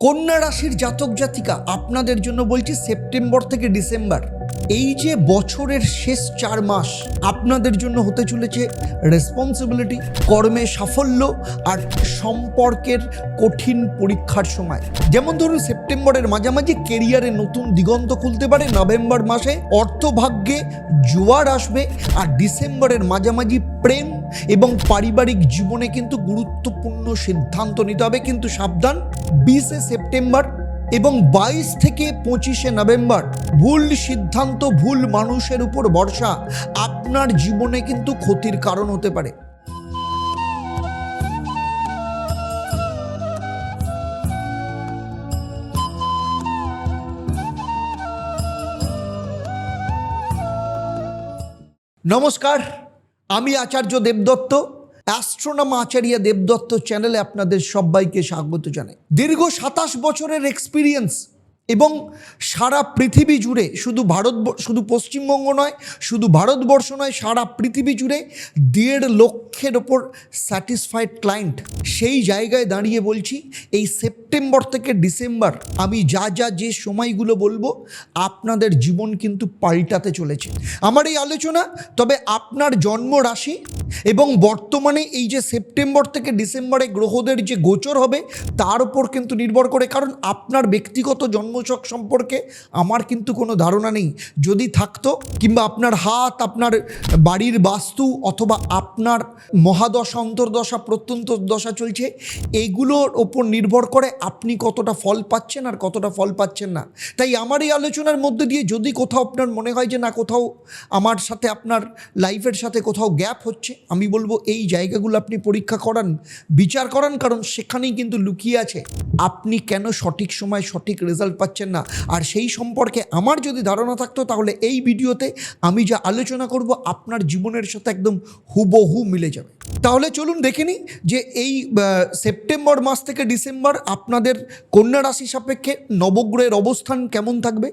কন্যা রাশির জাতক জাতিকা আপনাদের জন্য বলছি সেপ্টেম্বর থেকে ডিসেম্বর। এই যে বছরের শেষ চার মাস আপনাদের জন্য হতে চলেছে রেসপন্সিবিলিটি কর্মে সাফল্য আর সম্পর্কের কঠিন পরীক্ষার সময়। যেমন ধরুন সেপ্টেম্বরের মাঝামাঝি কেরিয়ারে নতুন দিগন্ত খুলতে পারে, নভেম্বর মাসে অর্থভাগ্যে জোয়ার আসবে আর ডিসেম্বরের মাঝামাঝি প্রেম এবং পারিবারিক জীবনে কিন্তু গুরুত্বপূর্ণ সিদ্ধান্ত নিতে হবে, কিন্তু সাবধান। বিশে সেপ্টেম্বর এবং বাইশ থেকে পঁচিশে নভেম্বর, ভুল সিদ্ধান্ত, ভুল মানুষের উপর ভরসা, আপনার জীবনে কিন্তু ক্ষতির কারণ হতে পারে। নমস্কার, আমি আচার্য দেবদত্ত। অ্যাস্ট্রোনাম আচার্য দেবদত্ত চ্যানেলে আপনাদের সবাইকে স্বাগত জানাই। দীর্ঘ সাতাশ বছরের এক্সপিরিয়েন্স এবং সারা পৃথিবী জুড়ে শুধু ভারত শুধু পশ্চিমবঙ্গ নয়, শুধু ভারতবর্ষ নয়, সারা পৃথিবী জুড়ে দেড় লক্ষের ওপর স্যাটিসফাইড ক্লায়েন্ট সেই জায়গায় দাঁড়িয়ে বলছি, এই সেপ্টেম্বর থেকে ডিসেম্বর আমি যা যা, যে সময়গুলো বলব, আপনাদের জীবন কিন্তু পাল্টাতে চলেছে। আমার এই আলোচনা, তবে আপনার জন্ম রাশি এবং বর্তমানে এই যে সেপ্টেম্বর থেকে ডিসেম্বরে গ্রহদের যে গোচর হবে, তার উপর কিন্তু নির্ভর করে। কারণ আপনার ব্যক্তিগত জন্মছক সম্পর্কে আমার কিন্তু কোনো ধারণা নেই। যদি থাকতো, কিংবা আপনার হাত, আপনার বাড়ির বাস্তু, অথবা আপনার মহাদশা, অন্তর্দশা প্রত্যন্ত দশা চলছে, এগুলোর ওপর নির্ভর করে আপনি কতটা ফল পাচ্ছেন আর কতটা ফল পাচ্ছেন না। তাই আমার এই আলোচনার মধ্যে দিয়ে যদি কোথাও আপনার মনে হয় যে না, কোথাও আমার সাথে, আপনার লাইফের সাথে কোথাও গ্যাপ হচ্ছে আমি বলব এই জায়গাগুলো আপনি পরীক্ষা করান, বিচার করান, কারণ সেখানেই কিন্তু লুকিয়ে আছে। আপনি কেন সঠিক সময় সঠিক রেজাল্ট পাচ্ছেন না? আর সেই সম্পর্কে আমার যদি ধারণা থাকতো, তাহলে এই ভিডিওতে আমি যা আলোচনা করব, আপনার জীবনের সাথে একদম হুবহু মিলে যাবে। তাহলে চলুন দেখে নিই যে এই সেপ্টেম্বর মাস থেকে ডিসেম্বর আপনাদের কন্যা রাশি সাপেক্ষে নবগ্রহের অবস্থান কেমন থাকবে?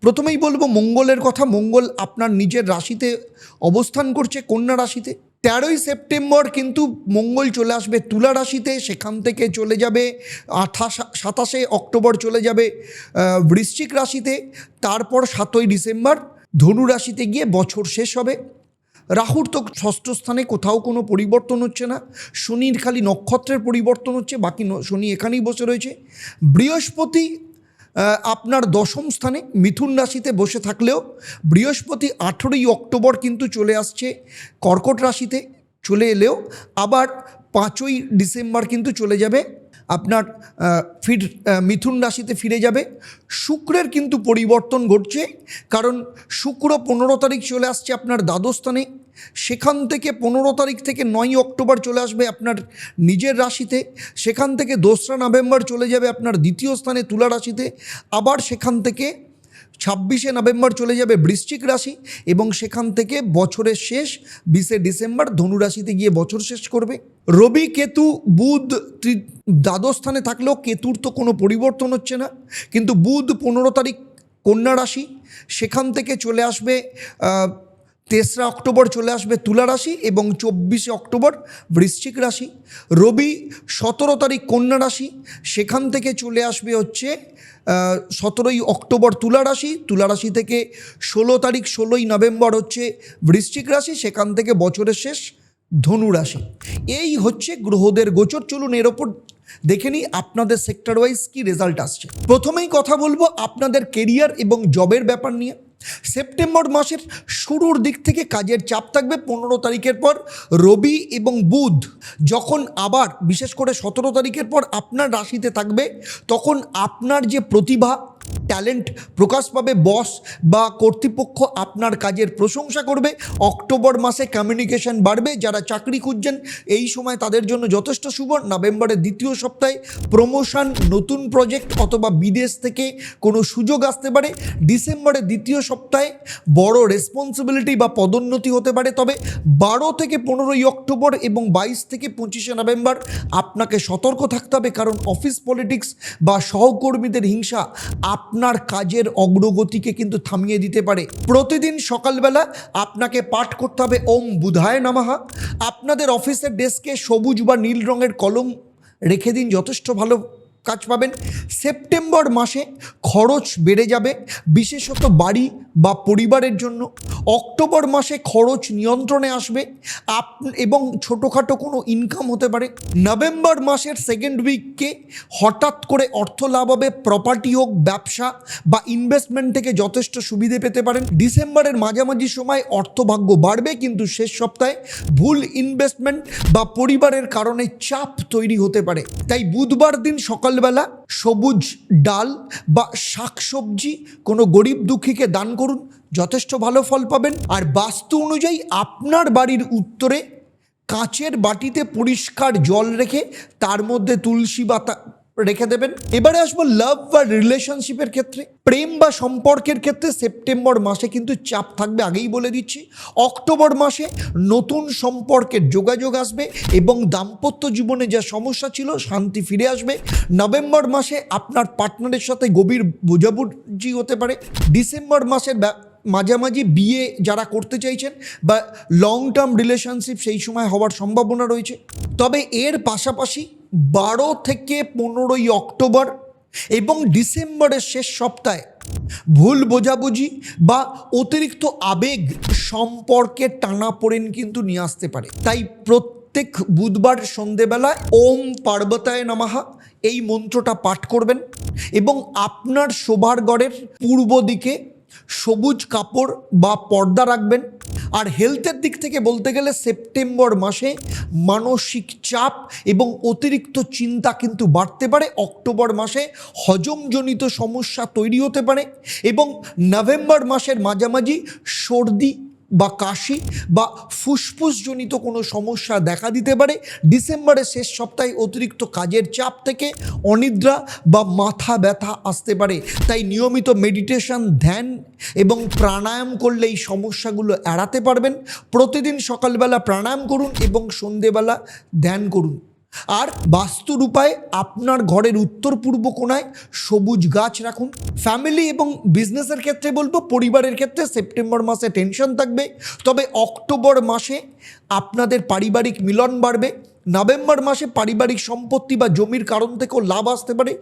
প্রথমেই বলব মঙ্গলের কথা। মঙ্গল আপনার নিজের রাশিতে অবস্থান করছে কন্যা রাশিতে। তেরোই সেপ্টেম্বর কিন্তু মঙ্গল চলে আসবে, তুলা রাশিতে সেখান থেকে চলে যাবে, আঠাশ, সাতাশে অক্টোবর চলে যাবে বৃশ্চিক রাশিতে, তারপর সাতই ডিসেম্বর, ধনু রাশিতে গিয়ে বছর শেষ হবে। রাহুর তো ষষ্ঠ স্থানে কোথাও কোনো পরিবর্তন হচ্ছে না, শনির খালি নক্ষত্রের পরিবর্তন হচ্ছে, বাকি শনি এখানেই বসে রয়েছে। বৃহস্পতি আপনার দশম স্থানে মিথুন রাশিতে বসে থাকলেও বৃহস্পতি আঠেরোই অক্টোবর কিন্তু চলে আসছে, কর্কট রাশিতে চলে এলেও আবার পাঁচই ডিসেম্বর কিন্তু চলে যাবে, আপনার ফির মিথুন রাশিতে ফিরে যাবে। শুক্রের কিন্তু পরিবর্তন ঘটছে, কারণ শুক্র পনেরো তারিখ চলে আসছে আপনার দ্বাদস্থানে সেখান থেকে পনেরো তারিখ থেকে নয় অক্টোবর চলে আসবে আপনার নিজের রাশিতে, সেখান থেকে দোসরা নভেম্বর চলে যাবে আপনার দ্বিতীয় স্থানে তুলা রাশিতে, আবার সেখান থেকে ছাব্বিশে নভেম্বর চলে যাবে বৃশ্চিক রাশি এবং সেখান থেকে বছরের শেষ, বিশে ডিসেম্বর ধনু রাশিতে গিয়ে বছর শেষ করবে। রবি, কেতু, বুধ দ্বাদশ স্থানে থাকলেও কেতুর তো কোনো পরিবর্তন হচ্ছে না, কিন্তু বুধ পনেরো তারিখ কন্যা রাশি, সেখান থেকে চলে আসবে তেসরা অক্টোবর চলে আসবে তুলা রাশি এবং চব্বিশে অক্টোবর বৃশ্চিক রাশি। রবি সতেরো তারিখ কন্যা রাশি। সেখান থেকে চলে আসবে হচ্ছে সতেরোই অক্টোবর তুলা রাশি। তুলা রাশি থেকে ষোলো তারিখ ষোলোই নভেম্বর হচ্ছে বৃশ্চিক রাশি। সেখান থেকে বছরের শেষ ধনু রাশি। এই হচ্ছে গ্রহদের গোচর। চলুন এর ওপর দেখে নিই আপনাদের সেক্টর ওয়াইজ কী রেজাল্ট আসছে। প্রথমেই কথা বলব আপনাদের কেরিয়ার এবং জবের ব্যাপার নিয়ে। সেপ্টেম্বর মাসের শুরুর দিক থেকে কাজের চাপ থাকবে পনেরো তারিখের পর। রবি এবং বুধ যখন আবার, বিশেষ করে সতেরো তারিখের পর আপনার রাশিতে থাকবে, তখন আপনার যে প্রতিভা ট্যালেন্ট প্রকাশ পাবে বস বা কর্তৃপক্ষ আপনার কাজের প্রশংসা করবে। অক্টোবর মাসে কমিউনিকেশন বাড়বে, যারা চাকরি খুঁজছেন, এই সময় তাদের জন্য যথেষ্ট শুভ। নভেম্বরের দ্বিতীয় সপ্তাহে প্রমোশন নতুন প্রজেক্ট অথবা বিদেশ থেকে কোনো সুযোগ আসতে পারে। ডিসেম্বরের দ্বিতীয় সপ্তাহে বড় রেসপন্সিবিলিটি বা পদোন্নতি হতে পারে। তবে বারো থেকে পনেরোই অক্টোবর এবং বাইশ থেকে পঁচিশে নভেম্বর আপনাকে সতর্ক থাকতে হবে, কারণ অফিস পলিটিক্স বা সহকর্মীদের হিংসা আপনার কাজের অগ্রগতিকে কিন্তু থামিয়ে দিতে পারে। প্রতিদিন সকালবেলা আপনাকে পাঠ করতে হবে ওম বুধায় নামাহা আপনাদের অফিসের ডেস্কে সবুজ বা নীল রঙের কলম রেখে দিন, যথেষ্ট ভালো কাজ পাবেন। সেপ্টেম্বর মাসে খরচ বেড়ে যাবে, বিশেষত বাড়ি বা পরিবারের জন্য। অক্টোবর মাসে খরচ নিয়ন্ত্রণে আসবে, আপ এবং ছোটোখাটো কোনো ইনকাম হতে পারে। নভেম্বর মাসের সেকেন্ড উইককে হঠাৎ করে অর্থ লাভ হবে প্রপার্টি হোক, ব্যবসা বা ইনভেস্টমেন্ট থেকে যথেষ্ট সুবিধে পেতে পারেন। ডিসেম্বরের মাঝামাঝি সময় অর্থভাগ্য বাড়বে, কিন্তু শেষ সপ্তাহে ভুল ইনভেস্টমেন্ট বা পরিবারের কারণে চাপ তৈরি হতে পারে। তাই বুধবার দিন সকালবেলা সবুজ ডাল বা শাকসবজি কোনো গরিব দুঃখীকে দান করুন, যথেষ্ট ভালো ফল পাবেন। আর বাস্তু অনুযায়ী আপনার বাড়ির উত্তরে কাঁচের বাটিতে পরিষ্কার জল রেখে তার মধ্যে তুলসী পাতা রেখে দেবেন। এবারে আসব লাভ বা রিলেশনশিপের ক্ষেত্রে। প্রেম বা সম্পর্কের ক্ষেত্রে সেপ্টেম্বর মাসে কিন্তু চাপ থাকবে, আগেই বলে দিচ্ছি। অক্টোবর মাসে নতুন সম্পর্কের যোগাযোগ আসবে এবং দাম্পত্য জীবনে যা সমস্যা ছিল, শান্তি ফিরে আসবে। নভেম্বর মাসে আপনার পার্টনারের সাথে গভীর বোঝাবুঝি হতে পারে। ডিসেম্বর মাসের মাঝামাঝি বিয়ে যারা করতে চাইছেন বা লং টার্ম রিলেশনশিপ সেই সময় হওয়ার সম্ভাবনা রয়েছে। তবে এর পাশাপাশি বারো থেকে পনেরোই অক্টোবর এবং ডিসেম্বরের শেষ সপ্তাহে ভুল বোঝাবুঝি বা অতিরিক্ত আবেগ সম্পর্কে টানাপোড়েন কিন্তু নিয়ে আসতে পারে। তাই প্রত্যেক বুধবার সন্ধেবেলায় ওম পার্বতায় নামাহা এই মন্ত্রটা পাঠ করবেন এবং আপনার শোভার গড়ের পূর্ব দিকে সবুজ কাপড় বা পর্দা রাখবেন। আর হেলথের দিক থেকে বলতে গেলে সেপ্টেম্বর মাসে মানসিক চাপ এবং অতিরিক্ত চিন্তা কিন্তু বাড়তে পারে। অক্টোবর মাসে হজমজনিত সমস্যা তৈরি হতে পারে এবং নভেম্বর মাসের মাঝামাঝি সর্দি বা কাশি বা ফুসফুসজনিত কোনো সমস্যা দেখা দিতে পারে। ডিসেম্বরের শেষ সপ্তাহে অতিরিক্ত কাজের চাপ থেকে অনিদ্রা বা মাথা ব্যথা আসতে পারে। তাই নিয়মিত মেডিটেশন ধ্যান এবং প্রাণায়াম করলে এই সমস্যাগুলো এড়াতে পারবেন। প্রতিদিন সকালবেলা প্রাণায়াম করুন এবং সন্ধেবেলা ধ্যান করুন। আর বাস্তুর উপায়ে আপনার ঘরের উত্তর পূর্ব কোনায় সবুজ গাছ রাখুন। ফ্যামিলি এবং বিজনেসের ক্ষেত্রে বলব, পরিবারের ক্ষেত্রে সেপ্টেম্বর মাসে টেনশন থাকবে। তবে অক্টোবর মাসে আপনাদের পারিবারিক মিলন বাড়বে। নভেম্বর মাসে পারিবারিক সম্পত্তি বা জমির কারণ থেকেও লাভ আসতে পারে।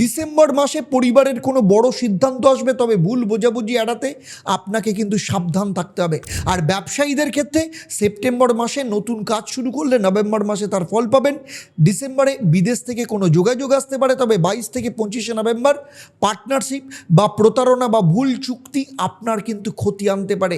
ডিসেম্বর মাসে পরিবারের কোনো বড় সিদ্ধান্ত আসবে, তবে ভুল বোঝাবুঝি এড়াতে আপনাকে কিন্তু সাবধান থাকতে হবে। আর ব্যবসায়ীদের ক্ষেত্রে সেপ্টেম্বর মাসে নতুন কাজ শুরু করলে নভেম্বর মাসে তার ফল পাবেন। ডিসেম্বরে বিদেশ থেকে কোনো যোগাযোগ আসতে পারে, তবে বাইশ থেকে পঁচিশে নভেম্বর পার্টনারশিপ বা প্রতারণা বা ভুল চুক্তি আপনার কিন্তু ক্ষতি আনতে পারে।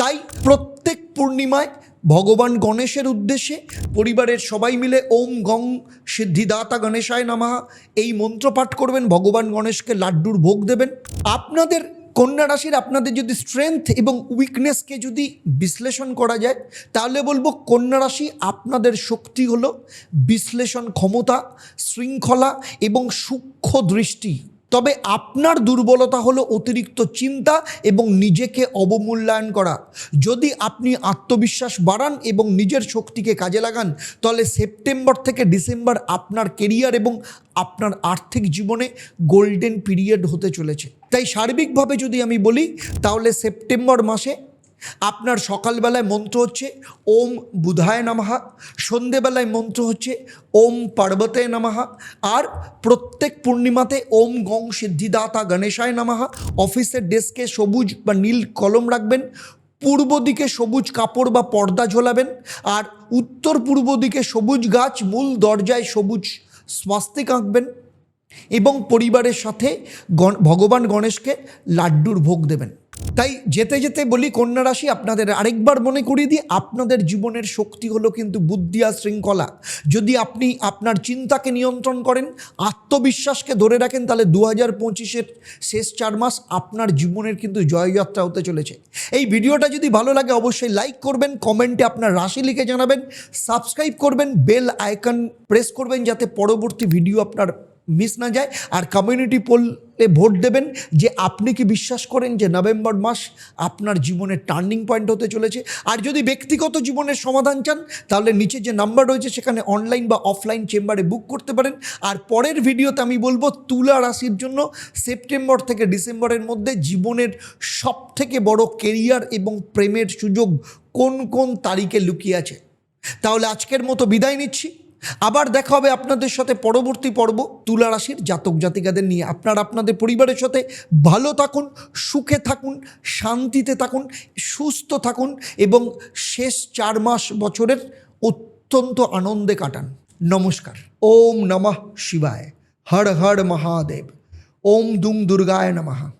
তাই প্রত্যেক পূর্ণিমায় ভগবান গণেশের উদ্দেশ্যে পরিবারের সবাই মিলে ওম গং সিদ্ধিদাতা গণেশায় নামাহা। এই মন্ত্র পাঠ করবেন, ভগবান গণেশকে লাড্ডুর ভোগ দেবেন। আপনাদের কন্যা রাশির আপনাদের যদি স্ট্রেংথ এবং উইকনেসকে যদি বিশ্লেষণ করা যায়, তাহলে বলব কন্যা রাশি আপনাদের শক্তি হলো বিশ্লেষণ ক্ষমতা, শৃঙ্খলা এবং সূক্ষ্ম দৃষ্টি। তবে আপনার দুর্বলতা হলো অতিরিক্ত চিন্তা এবং নিজেকে অবমূল্যায়ন করা। যদি আপনি আত্মবিশ্বাস বাড়ান এবং নিজের শক্তিকে কাজে লাগান, তাহলে সেপ্টেম্বর থেকে ডিসেম্বর আপনার কেরিয়ার এবং আপনার আর্থিক জীবনে গোল্ডেন পিরিয়ড হতে চলেছে। তাই সার্বিকভাবে যদি আমি বলি, তাহলে সেপ্টেম্বর মাসে আপনার সকালবেলায় মন্ত্র হচ্ছে ওম বুধায় নামাহা সন্ধেবেলায় মন্ত্র হচ্ছে ওম পার্বতে নামাহা আর প্রত্যেক পূর্ণিমাতে ওম গং সিদ্ধিদাতা গণেশায় নামাহা অফিসের ডেস্কে সবুজ বা নীল কলম রাখবেন, পূর্ব দিকে সবুজ কাপড় বা পর্দা ঝোলাবেন, আর উত্তর পূর্ব দিকে সবুজ গাছ, মূল দরজায় সবুজ স্বাস্তিক আঁকবেন এবং পরিবারের সাথে ভগবান গণেশকে লাড্ডুর ভোগ দেবেন। তাই যেতে যেতে বলি কন্যা রাশি, আপনাদের আরেকবার মনে করিয়ে দিই, আপনাদের জীবনের শক্তি হলো কিন্তু বুদ্ধি আর শৃঙ্খলা। যদি আপনি আপনার চিন্তাকে নিয়ন্ত্রণ করেন, আত্মবিশ্বাসকে ধরে রাখেন, তাহলে দু হাজার পঁচিশের শেষ চার মাস আপনার জীবনের কিন্তু জয়যাত্রা হতে চলেছে। এই ভিডিওটা যদি ভালো লাগে, অবশ্যই লাইক করবেন, কমেন্টে আপনার রাশি লিখে জানাবেন, সাবস্ক্রাইব করবেন, বেল আইকন প্রেস করবেন, যাতে পরবর্তী ভিডিও আপনার মিস না যায়। আর কমিউনিটি পোলে ভোট দেবেন যে আপনি কি বিশ্বাস করেন যে নভেম্বর মাস আপনার জীবনের টার্নিং পয়েন্ট হতে চলেছে? আর যদি ব্যক্তিগত জীবনের সমাধান চান, তাহলে নিচে যে নাম্বার রয়েছে, সেখানে অনলাইন বা অফলাইন চেম্বারে বুক করতে পারেন। আর পরের ভিডিওতে আমি বলব, তুলা রাশির জন্য সেপ্টেম্বর থেকে ডিসেম্বরের মধ্যে জীবনের সব থেকে বড় কেরিয়ার এবং প্রেমের সুযোগ কোন কোন তারিখে লুকিয়ে আছে? তাহলে আজকের মতো বিদায় নিচ্ছি। আবার দেখা হবে আপনাদের সাথে পরবর্তী পর্ব তুলা রাশির জাতক জাতিকাদের নিয়ে। আপনারা আপনাদের পরিবারের সাথে ভালো থাকুন, সুখে থাকুন, শান্তিতে থাকুন, সুস্থ থাকুন এবং শেষ চার মাস বছরের অত্যন্ত আনন্দে কাটান। নমস্কার। ওম নমঃ শিবায়। হর হর মহাদেব। ওম দুম দুর্গায় নমঃ।